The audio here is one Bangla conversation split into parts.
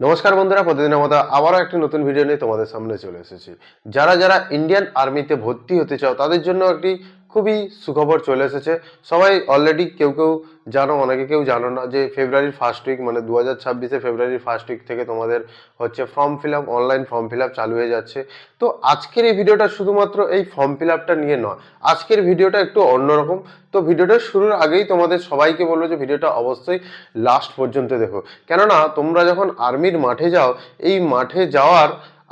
নমস্কার বন্ধুরা, প্রতিদিনের মতো আবারও একটি নতুন ভিডিও নিয়ে তোমাদের সামনে চলে এসেছি। যারা যারা ইন্ডিয়ান আর্মিতে ভর্তি হতে চাও, তাদের জন্য একটি খুবই সুখবর চলে এসেছে। সবাই অলরেডি কেউ কেউ জানো, অনেকে কেউ জানো না যে ফেব্রুয়ারির ফার্স্ট উইক মানে দু হাজার ছাব্বিশে ফেব্রুয়ারির ফার্স্ট উইক থেকে তোমাদের হচ্ছে form fill up online form fill up চালু হয়ে যাচ্ছে। তো আজকের এই ভিডিওটা শুধুমাত্র এই ফর্ম ফিল আপটা নিয়ে নয়, আজকের ভিডিওটা একটু অন্যরকম। তো ভিডিওটা শুরুর আগেই তোমাদের সবাইকে বলব যে ভিডিওটা অবশ্যই লাস্ট পর্যন্ত দেখো। কেননা তোমরা যখন আর্মির মাঠে যাও, এই মাঠে যাওয়ার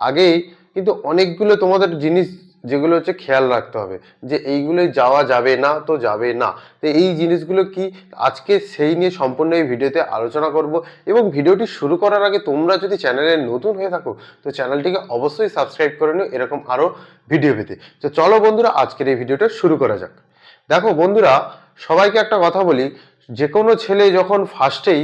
আগেই কিন্তু অনেকগুলো তোমাদের জিনিস যেগুলো হচ্ছে খেয়াল রাখতে হবে যে এইগুলোই যাওয়া যাবে না তো যাবে না। তো এই জিনিসগুলো কি আজকে সেই নিয়ে সম্পূর্ণ এই ভিডিওতে আলোচনা করব এবং ভিডিওটি শুরু করার আগে তোমরা যদি চ্যানেলে নতুন হয়ে থাকো, তো চ্যানেলটিকে অবশ্যই সাবস্ক্রাইব করে নিও এরকম আরও ভিডিও পেতে। তো চলো বন্ধুরা, আজকের এই ভিডিওটা শুরু করা যাক। দেখো বন্ধুরা, সবাইকে একটা কথা বলি যে কোনো ছেলে যখন ফার্স্টেই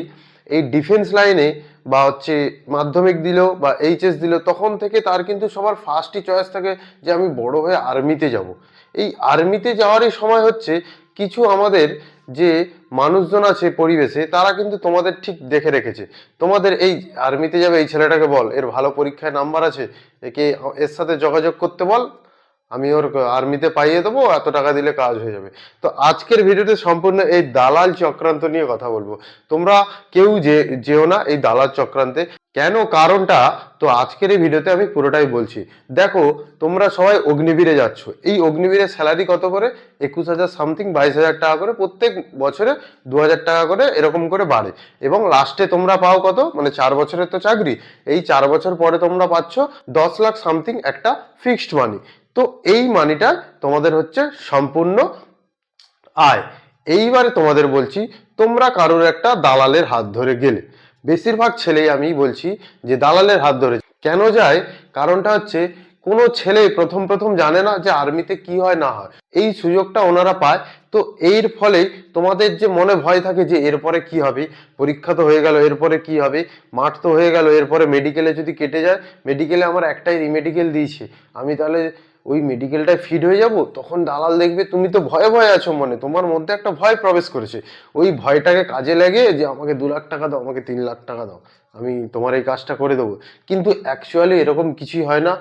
এই ডিফেন্স লাইনে বা হচ্ছে মাধ্যমিক দিল বা এইচএস দিল, তখন থেকে তার কিন্তু সবার ফার্স্টই চয়েস থাকে যে আমি বড় হয়ে আর্মিতে যাব। এই আর্মিতে যাওয়ারই সময় হচ্ছে কিছু আমাদের যে মানুষজন আছে পরিবেশে, তারা কিন্তু তোমাদের ঠিক দেখে রেখেছে। তোমাদের এই আর্মিতে যাবে, এই ছেলেটাকে বল, এর ভালো পরীক্ষায় নাম্বার আছে, একে এর সাথে যোগাযোগ করতে বল আমি ওর আর্মিতে পাইয়ে দেবো, এত টাকা দিলে কাজ হয়ে যাবে। তো আজকের ভিডিওতে সম্পূর্ণ এই দালাল চক্রান্ত নিয়ে কথা বলব। তোমরা কেউ যে, যেও না এই দালাল চক্রান্তে। কেন? কারণটা তো আজকের এই ভিডিওতে আমি পুরোটাই বলছি। দেখো, তোমরা সবাই অগ্নিবীরে যাচ্ছ। এই অগ্নিবীরের স্যালারি কত করে? একুশ হাজার সামথিং বাইশ হাজার টাকা করে প্রত্যেক বছরে দু হাজার টাকা করে এরকম করে বাড়ে। এবং লাস্টে তোমরা পাও কত? মানে চার বছরের তো চাকরি। এই চার বছর পরে তোমরা পাচ্ছ দশ লাখ সামথিং একটা ফিক্সড মানি তো এই মানিটা তোমাদের হচ্ছে সম্পূর্ণ আয়। এইবারে তোমাদের বলছি, তোমরা কারোর একটা দালালের হাত ধরে গেলে। বেশিরভাগ ছেলেই আমি বলছি যে দালালের হাত ধরে কেন যায়? কারণটা হচ্ছে, কোনো ছেলে প্রথম প্রথম জানে না যে আর্মিতে কি হয়, না হয়। এই সুযোগটা ওনারা পায়। তো এর ফলে তোমাদের যে মনে ভয় থাকে যে এরপরে কি হবে, পরীক্ষা তো হয়ে গেল, এরপরে কি হবে, মাঠ তো হয়ে গেল, এরপরে মেডিকেলে যদি কেটে যায় মেডিকেলে আমার একটাই রিমেডিকেল দিয়েছে। আমি তাহলে ওই মেডিকেলটায় ফিট হয়ে যাব, তখন দালাল দেখবে তুমি তো ভয়ে ভয়ে আছো মনে, তোমার মধ্যে একটা ভয় প্রবেশ করেছে। ওই ভয়টাকে কাজে লাগে যে আমাকে দু লাখ টাকা দাও, আমাকে তিন লাখ টাকা দাও, আমি তোমার এই কাজটা করে দেবো। কিন্তু অ্যাকচুয়ালি এরকম কিছুই হয় না।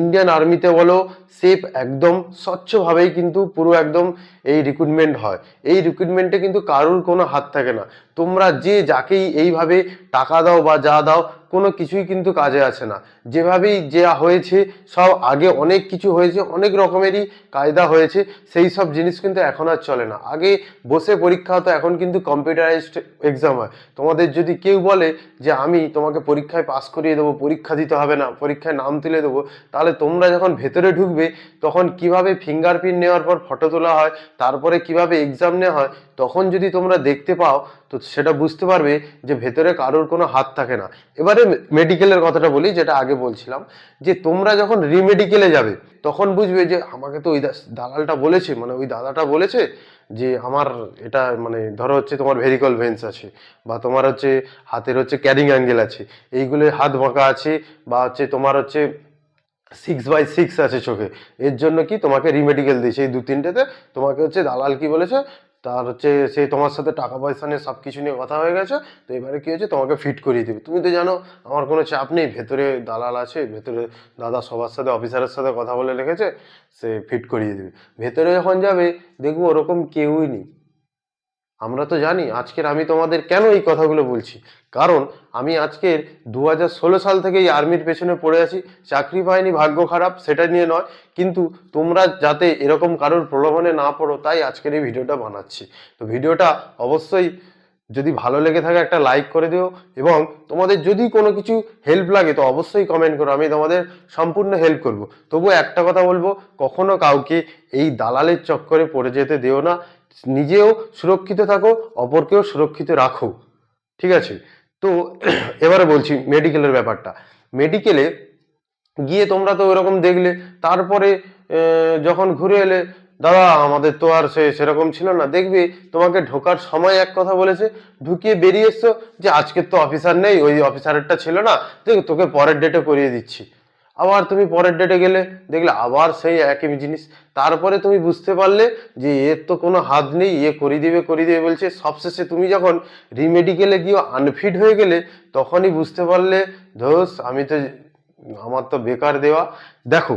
ইন্ডিয়ান আর্মিতে বলো সেফ একদম, স্বচ্ছভাবেই কিন্তু পুরো একদম এই রিক্রুটমেন্ট হয়। এই রিক্রুটমেন্টে কিন্তু কারুর কোনো হাত থাকে না। তোমরা যে যাকেই এইভাবে টাকা দাও বা যা দাও কোনো কিছুই কিন্তু কাজে আসে না। যেভাবেই যা হয়েছে, সব আগে অনেক কিছু হয়েছে, অনেক রকমেরই কায়দা হয়েছে, সেই সব জিনিস কিন্তু এখন আর চলে না। আগে বসে পরীক্ষা হতো, এখন কিন্তু কম্পিউটারাইজড এক্সাম হয়। তোমাদের যদি কেউ বলে যে, আমি তোমাকে পরীক্ষায় পাস করিয়ে দেবো, পরীক্ষা দিতে হবে না, পরীক্ষায় নাম তুলে দেবো, তাহলে তোমরা যখন ভেতরে ঢুকবে, তখন কীভাবে ফিঙ্গারপ্রিন্ট নেওয়ার পর ফটো তোলা হয়, তারপরে কীভাবে এক্সাম নেওয়া হয়, তখন যদি তোমরা দেখতে পাও, তো সেটা বুঝতে পারবে যে, ভেতরে কারোর কোনো হাত থাকে না। এবারে মেডিকেলের কথাটা বলি, যেটা আগে বলছিলাম, যে তোমরা যখন রিমেডিকেলে যাবে, তখন বুঝবে যে আমাকে তো ওই দালালটা বলেছে মানে ওই দাদাটা বলেছে যে আমার এটা মানে ধরো হচ্ছে তোমার ভেরিকল ভেন্স আছে, বা তোমার হচ্ছে হাতের হচ্ছে ক্যারিং অ্যাঙ্গেল আছে, এইগুলো হাত বাঁকা আছে, বা হচ্ছে তোমার হচ্ছে সিক্স বাই সিক্স আছে চোখে, এর জন্য কি তোমাকে রিমেডিকেল দিয়েছে, এই দু তিনটেতে তোমাকে হচ্ছে দালাল কি বলেছে তার হচ্ছে সে তোমার সাথে টাকা পয়সা নিয়ে সব কিছু নিয়ে কথা হয়ে গেছে, তো এবারে কী হয়েছে? তোমাকে ফিট করিয়ে দেবে। তুমি তো জানো, আমার কোনো চাপ নেই। ভেতরে দালাল আছে, ভেতরে দাদা সবার সাথে, অফিসারের সাথে কথা বলে রেখেছে, সে ফিট করিয়ে দেবে। ভেতরে যখন যাবে, দেখব ওরকম কেউই নেই। আমরা তো জানি আজকের আমি তোমাদের কেন এই কথাগুলো বলছি। কারণ আমি আজকের দু হাজার ষোলো সাল থেকে এই আর্মির পেছনে পড়ে আছি, চাকরি পাইনি, ভাগ্য খারাপ, সেটা নিয়ে নয়। কিন্তু তোমরা যাতে এরকম কারোর প্রলোভনে না পড়ো, তাই আজকের এই ভিডিওটা বানাচ্ছি। তো ভিডিওটা অবশ্যই যদি ভালো লেগে থাকে একটা লাইক করে দিও এবং তোমাদের যদি কোনো কিছু হেল্প লাগে, তো অবশ্যই কমেন্ট করো, আমি তোমাদের সম্পূর্ণ হেল্প করব। তবু একটা কথা বলব, কখনো কাউকে এই দালালের চক্করে পড়ে যেতে দিও না। নিজেও সুরক্ষিত থাকো, অপরকেও সুরক্ষিত রাখো। ঠিক আছে? তো এবারে বলছি মেডিকেলের ব্যাপারটা। মেডিকেলে গিয়ে তোমরা তো ওরকম দেখলে, তারপরে যখন ঘুরে এলে, দাদা, আমাদের তো আর সে সেরকম ছিল না। দেখবে, তোমাকে ঢোকার সময় এক কথা বলেছে। ঢুকিয়ে বেরিয়ে এসছো যে, আজকের তো অফিসার নেই, ওই অফিসারেরটা ছিল না। দেখ, তোকে পরের ডেটে করিয়ে দিচ্ছি। আবার তুমি পরের ডেটে গেলে দেখলে আবার সেই একই জিনিস। তারপরে তুমি বুঝতে পারলে যে এর তো কোনো হাত নেই ইয়ে করে দিবে করে দিবে বলছে। সবশেষে তুমি যখন রিমেডিকেলে গিয়ে আনফিট হয়ে গেলে তখনই বুঝতে পারলে, ধোস, আমি তো, আমার তো বেকার দেওয়া। দেখো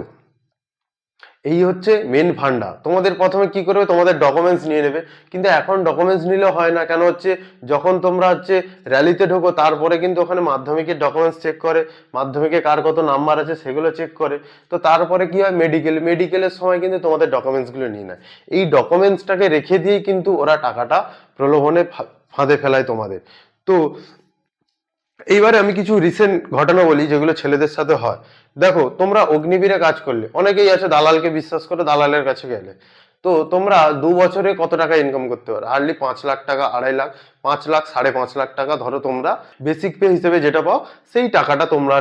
এই হচ্ছে মেন ফান্ডা তোমাদের প্রথমে কি করবে? তোমাদের ডকুমেন্টস নিয়ে নেবে। কিন্তু এখন ডকুমেন্টস নিলে হয় না। কেন হচ্ছে? যখন তোমরা হচ্ছে র্যালিতে ঢোকো, তারপরে কিন্তু ওখানে মাধ্যমিকের ডকুমেন্টস চেক করে। মাধ্যমিকে কার কত নাম্বার আছে সেগুলো চেক করে। তো তারপরে কি হয়? মেডিকেল মেডিকেলের সময় কিন্তু তোমাদের ডকুমেন্টসগুলো নিয়ে নেয়। এই ডকুমেন্টসটাকে রেখে দিয়েই কিন্তু ওরা টাকাটা প্রলোভনে ফাঁদে ফেলায় তোমাদের। তো এইবারে আমি কিছু রিসেন্ট ঘটনা বলি যেগুলো ছেলেদের সাথে হয়। দেখো, তোমরা অগ্নিবীরে কাজ করলে, অনেকেই আছে দালালকে বিশ্বাস করে দালালের কাছে গেলে। তো তোমরা দু বছরে কত টাকা ইনকাম করতে পারো? হার্ডলি পাঁচ লাখ টাকা, আড়াই লাখ, পাঁচ লাখ, সাড়ে পাঁচ লাখ টাকা ধরো তোমরা। বেসিক পে হিসেবে যেটা পাও, সেই টাকাটা তোমরা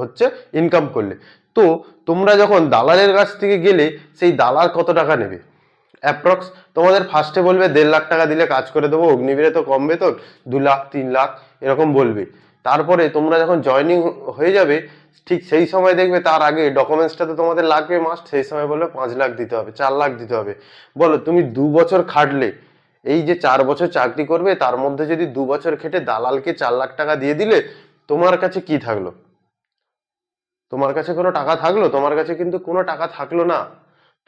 হচ্ছে ইনকাম করলে। তো তোমরা যখন দালালের কাছ থেকে গেলে, সেই দালাল কত টাকা নেবে? অ্যাপ্রক্স তোমাদের ফার্স্টে বলবে, দেড় লাখ টাকা দিলে কাজ করে দেবো, অগ্নিবীরে তো কম বেতন দু লাখ, তিন লাখ, এরকম বলবে। তারপরে তোমরা যখন জয়নিং হয়ে যাবে, ঠিক সেই সময় দেখবে তার আগে ডকুমেন্টসটা তো তোমাদের লাগবে মাস্ট সেই সময় বলবে পাঁচ লাখ দিতে হবে, চার লাখ দিতে হবে। বলো, তুমি দু বছর খাটলে, এই যে চার বছর চাকরি করবে, তার মধ্যে যদি দু বছর খেটে দালালকে চার লাখ টাকা দিয়ে দিলে, তোমার কাছে কি থাকল? তোমার কাছে কোনো টাকা থাকল? তোমার কাছে কিন্তু কোনো টাকা থাকল না।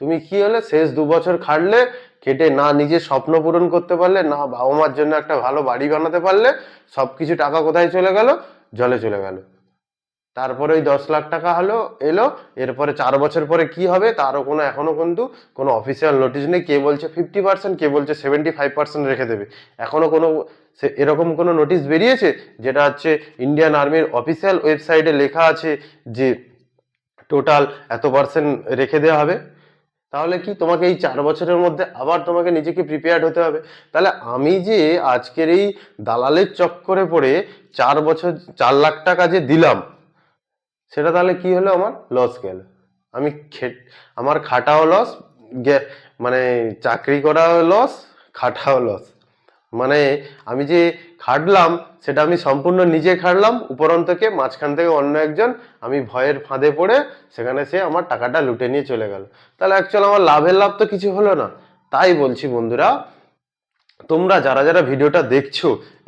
তুমি কি হলে, শেষ দু বছর খাটলে খেটে না নিজের স্বপ্ন পূরণ করতে পারলে, না বাবা মার জন্য একটা ভালো বাড়ি বানাতে পারলে সব কিছু টাকা কোথায় চলে গেল? জলে চলে গেল। তারপরে ওই দশ লাখ টাকা হলো, এলো, এরপরে চার বছর পরে কি হবে তারও কোনো এখনও কিন্তু কোনো অফিসিয়াল নোটিশ নেই। কে বলছে ফিফটি পার্সেন্ট কে বলছে সেভেন্টি ফাইভ পার্সেন্ট রেখে দেবে। এখনও কোনো এরকম কোনো নোটিশ বেরিয়েছে? যেটা হচ্ছে ইন্ডিয়ান আর্মির অফিসিয়াল ওয়েবসাইটে লেখা আছে যে টোটাল এত পার্সেন্ট রেখে দেওয়া হবে? তাহলে কি তোমাকে এই চার বছরের মধ্যে আবার তোমাকে নিজেকে প্রিপেয়ার্ড হতে হবে? তাহলে আমি যে আজকের এই দালালের চক্করে পড়ে চার বছর, চার লাখ টাকা যে দিলাম, সেটা তাহলে কি হলো আমার? লস গেল। আমি খেট আমার খাটাও লস মানে চাকরি করাও লস খাটাও লস মানে আমি যে খাটলাম, সেটা আমি সম্পূর্ণ নিজে খাটলাম উপরন্তকে মাঝখান থেকে অন্য একজন আমি ভয়ের ফাঁদে পড়ে সেখানে সে আমার টাকাটা লুটে নিয়ে চলে গেল। তাহলে অ্যাকচুয়াল আমার লাভের লাভ তো কিছু হলো না। তাই বলছি বন্ধুরা তোমরা যারা যারা ভিডিওটা দেখছ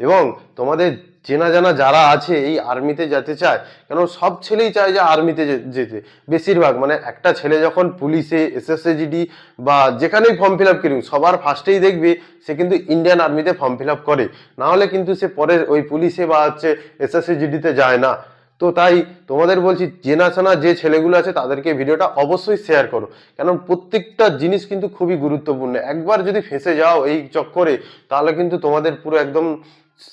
এবং তোমাদের চেনা জানা যারা আছে এই আর্মিতে যেতে চায়, কেন সব ছেলেই চায় যে আর্মিতে যেতে। বেশিরভাগ মানে একটা ছেলে যখন পুলিশে এসএসএজিডি বা যেখানেই ফর্ম ফিল আপ করুক, সবার ফার্স্টেই দেখবে সে কিন্তু ইন্ডিয়ান আর্মিতে ফর্ম ফিল আপ করে। না হলে কিন্তু সে পরে ওই পুলিশে বা হচ্ছে এসএসএজিডিতে যায় না। তো তাই তোমাদের বলছি চেনাশোনা যে ছেলেগুলো আছে তাদেরকে ভিডিওটা অবশ্যই শেয়ার করো। কারণ প্রত্যেকটা জিনিস কিন্তু খুবই গুরুত্বপূর্ণ। একবার যদি ফেঁসে যাও এই চক্করে, তাহলে কিন্তু তোমাদের পুরো একদম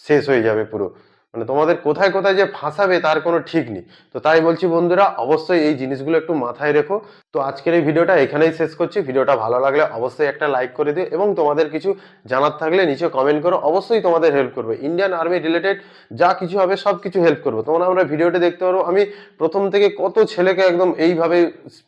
শেষ হয়ে যাবে পুরো। মানে তোমাদের কোথায় কোথায় যে ফাঁসাবে তার কোনো ঠিক নেই। তো তাই বলছি বন্ধুরা, অবশ্যই এই জিনিসগুলো একটু মাথায় রেখো। তো আজকের এই ভিডিওটা এখানেই শেষ করছি। ভিডিওটা ভালো লাগলে অবশ্যই একটা লাইক করে দিও এবং তোমাদের কিছু জানার থাকলে নিচে কমেন্ট করো। অবশ্যই তোমাদের হেল্প করবে। ইন্ডিয়ান আর্মি রিলেটেড যা কিছু হবে সব কিছু হেল্প করব। তোমরা আমরা ভিডিওটা দেখতে পারো, আমি প্রথম থেকে কত ছেলেকে একদম এইভাবে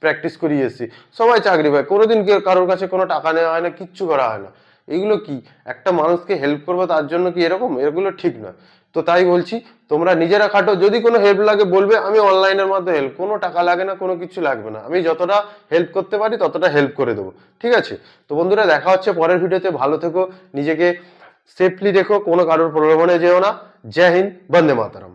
প্র্যাকটিস করিয়ে এসেছি। সবাই চাকরি পায়, কোনোদিন কারোর কাছে কোনো টাকা নেওয়া হয় না, কিচ্ছু করা হয় না। এগুলো কি? একটা মানুষকে হেল্প করব তার জন্য কি এরকম? এগুলো ঠিক নয়। তো তাই বলছি, তোমরা নিজেরা খাটো, যদি কোনো হেল্প লাগে বলবে, আমি অনলাইনের মাধ্যমে হেল্প কোনো টাকা লাগে না, কোনো কিছু লাগবে না। আমি যতটা হেল্প করতে পারি, ততটা হেল্প করে দেবো। ঠিক আছে? তো বন্ধুরা, দেখা হচ্ছে পরের ভিডিওতে। ভালো থেকো, নিজেকে সেফলি রেখো, কোনো কারোর প্রলোভনে যেও না। জয় হিন্দ, বন্দে মাতারাম।